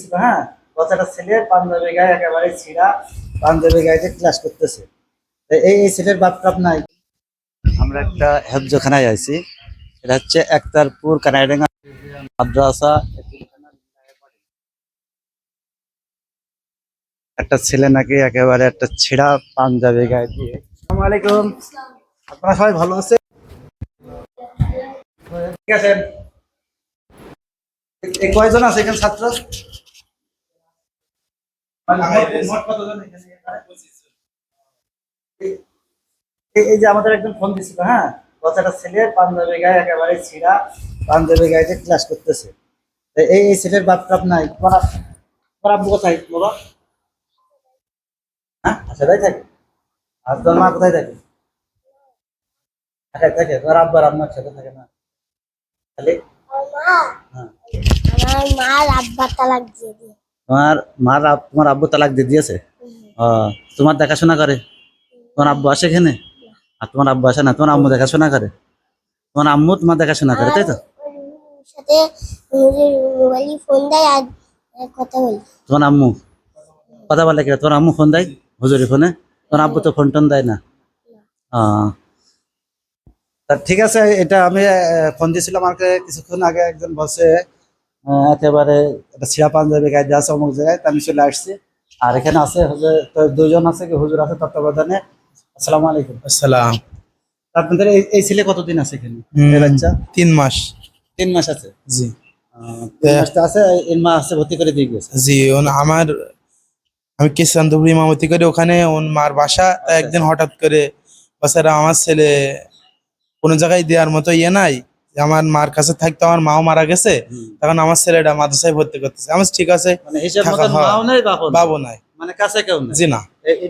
দিছিল হ্যাঁ? বাচ্চাটা ছেলে, পাঞ্জাবি গায়ে একেবারে ছিঁড়া, পাঞ্জাবি গায়ে ক্লাস করতেছে। এই এই ছেলের বাপ টাপ নাই। আমরা একটা হেফজখানায় আছি এটা হচ্ছে একতারপুর কানাইডাঙ্গা মাদ্রাসা। একটা ছেলে নাকি একেবারে একটা ছেঁড়া পাঞ্জাবি গায়ে দিয়ে আসসালামু আলাইকুম। আপনারা সবাই ভালো আছে ঠিক আছে। কয়জন আছে এখানে ছাত্র? এই- এই যে আমাদের একজন ফোন দিছিল হ্যাঁ? বাচ্চাটা ছেলে পাঞ্জাবি গায়ে একেবারে ছিঁড়া পাঞ্জাবি গায়ে ক্লাস করতেছে। এই এই ছেলের বাপ টাপ নাই। তোমার তোমার আব্বু কোথায় বাবা হ্যাঁ? সেটাই থাকে। আর তোর মা কোথায় থাকে? একাই থাকে। তোর আব্বার আম্মার সাথে থাকে না? হ্যাঁ। আমার তালাক দিয়ে দিয়ে তোমার মার তোমার আব্বু তালাক দিয়ে দিয়েছে। তোমার দেখাশোনা করে। তোমার আব্বু আসে এখানে? আর তোমার আব্বু আসে না তোমার আম্মু দেখাশোনা করে। তোমার আম্মু তোমার দেখাশোনা করে তাই তো? সাথে মোবাইলে ফোন দেয় আর আর কথা বলি। তোমার আম্মু? কথা বলে কি তোমার আম্মু ফোন দেয় হুজুরি ফোনে তোমার আব্বু তো ফোন টোন দেয় না। তা ঠিক আছে এটা আমি ফোন দিয়েছিলাম আমাকে কিছুক্ষণ আগে একজন বসে আহ, একেবারে একটা ছিঁড়া পাঞ্জাবি দেওয়া আছে অমুক জায়গায় তা আমি চলে আসছি। আর এখানে আছে তো দুজন আছে কি? হুজুর আছে তত্ত্বাবধানে। আসসালামু আলাইকুম। আসসালাম। আপনাদের এই ছেলে কতদিন আছে এখানে? এই বাচ্চা? তিন মাস। তিন মাস আছে? জি। আছে এর মা আছে ভর্তি করে দিয়ে গেছে জি ওন আমার আমি ইমামতি করি ওখানে ওন মার বাসা একদিন হঠাৎ করে বাসারা আমার ছেলে কোনো জায়গায় দেওয়ার মতো ইয়ে নাই আমার মার কাছে থাকতো আমার মাও মারা গেছে। তখন আমার ছেলেটা মাদ্রাসায় ভর্তি করতেছে। আমার ঠিক আছে মানে হয়। বাবু নাই। মানে কাছে কেউ নেই? জি না।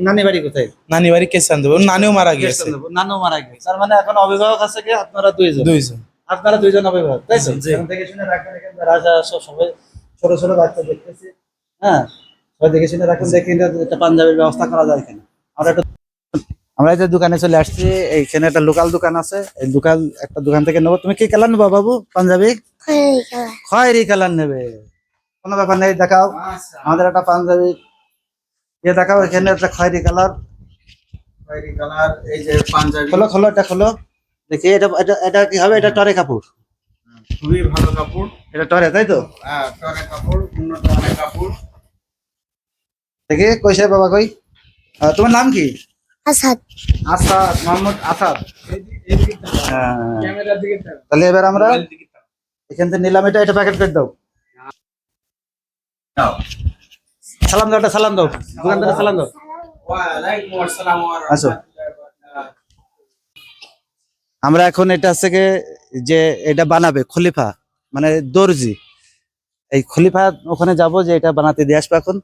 নানি বাড়ি কোথায়? নানি বাড়ি কিষান্তপুর নানিও মারা গিয়েছে। মারা তার মানে এখন অভিভাবক আছে কি? আপনারা দুইজন? দুইজন। আপনারা দুইজন অভিভাবক তাই তো? জি। থেকে শুনে এখানে রাজা সবাই ছোট ছোট বাচ্চা দেখতেছি হ্যাঁ? সবাই দেখে শুনে রাখুন দেখি একটা পাঞ্জাবির ব্যবস্থা করা যায় এখানে আমরা একটু আমরা এই যে দোকানে চলে আসছি এইখানে একটা লোকাল দোকান আছে। এই লোকাল একটা দোকান থেকে নেব। তুমি কি কালার নেব বাবু? পাঞ্জাবি? খয়েরি কালার। নেবে। কোনো ব্যাপার নেই দেখাও। আমাদের একটা পাঞ্জাবি। ইয়ে দেখাও এখানে একটা খয়েরি কালার। খয়েরি কালার এই যে পাঞ্জাবি। খোলো খোলো এটা খোলো। দেখি এটা এটা এটা কি হবে? এটা টরে কাপড়। খুবই ভালো কাপড়। এটা টরে তাই তো? হ্যাঁ টরে কাপড় উন্নত কাপড়। দেখি কইছে বাবা কই? তোমার নাম কি? আসাদ আসাদ মোহাম্মদ আসাদ। তাহলে এবার আমরা। এখান থেকে নিলাম এটা এটা প্যাকেট করে দাও। সালাম দাও এটা সালাম দাও দোকানদারে সালাম দাও আসো। আমরা এখন এটা হচ্ছে গিয়ে যে এটা বানাবে খলিফা মানে দর্জি এই খলিফা ওখানে যাব যে এটা বানাতে দিয়ে আসব এখন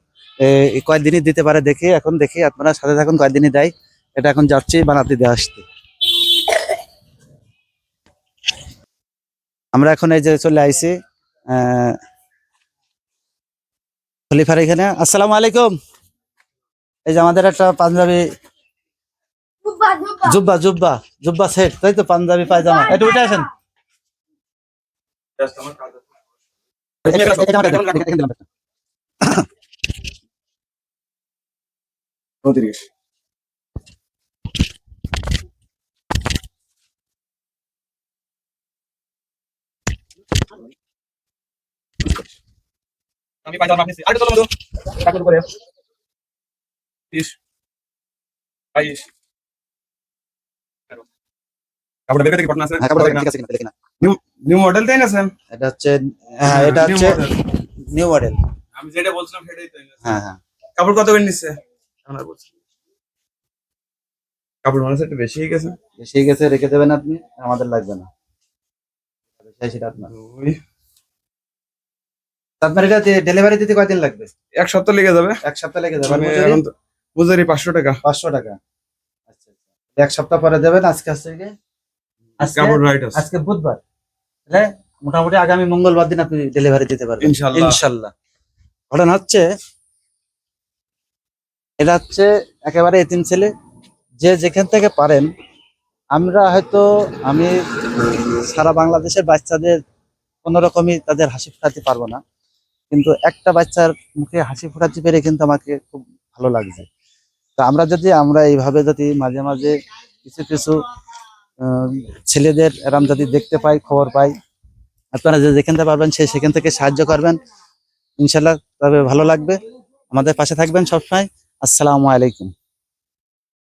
কয়েকদিনই দিতে পারে দেখি এখন দেখি আপনারা সাথে থাকুন কয়েকদিনই দেয় এটা এখন যাচ্ছি বানাতে দিয়ে আসতে। আমরা এখন এই যে চলে আইছি আহ, খলিফার এখানে। আসসালামু আলাইকুম। এই যে আমাদের একটা পাঞ্জাবি জুব্বা জুব্বা। জুব্বা সেট তাই তো? পাঞ্জাবি পায়জামা। এটা উঠে আসেন। আমি পাইতাম আপনি আরেকটা তোলো মধু কাকুর করে। 30 22 কাপড় দেখে দেখে ঘটনা আছে। হ্যাঁ, কাপড়টা ঠিক আছে কিনা, দেখি নিউ মডেল তাই না স্যার এটা হচ্ছে হ্যাঁ এটা হচ্ছে নিউ মডেল। আমি যেটা বলছিলাম সেটাই হ্যাঁ হ্যাঁ। কাপড় কত করে নিচ্ছে? আমরা বলছি। কাপড় মনে হচ্ছে একটু বেশি হয়ে গেছে। বেশি গেছে রেখে দেবেন আপনি আমাদের লাগবে না। সেই আপনার। আপনার এটা ডেলিভারি দিতে কয়দিন লাগবে? এক সপ্তাহ লেগে যাবে। এক সপ্তাহ লেগে যাবে। মানে এখন বুঝারি পাঁচশো টাকা। পাঁচশো টাকা। আচ্ছা আচ্ছা। এক সপ্তাহ পরে দেবেন আজকে? আজকে আজকে বুধবার। তাহলে মোটামুটি আগামী মঙ্গলবার দিন আপনি ডেলিভারি দিতে পারবেন। ইনশাল্লাহ ঘটনা হচ্ছে এটা হচ্ছে একেবারে এতিম ছেলে। যে যেখান থেকে পারেন আমরা হয়তো, আমি সারা বাংলাদেশের বাচ্চাদের কোনো রকমই তাদের হাসি ফোটাতে পারব না। কিন্তু একটা বাচ্চার মুখে হাসি ফোটাতে পেরে কিন্তু আমাকে খুব ভালো লাগছে। তো আমরা যদি, আমরা এইভাবে যদি মাঝে মাঝে কিছু কিছু ছেলেদের এরম যদি দেখতে পাই, খবর পাই, আপনারা যে যেখান থেকে পারবেন, সে সেখান থেকে সাহায্য করবেন। ইনশাল্লাহ তবে ভালো লাগবে। আমাদের পাশে থাকবেন সবসময়। আসসালামু আলাইকুম।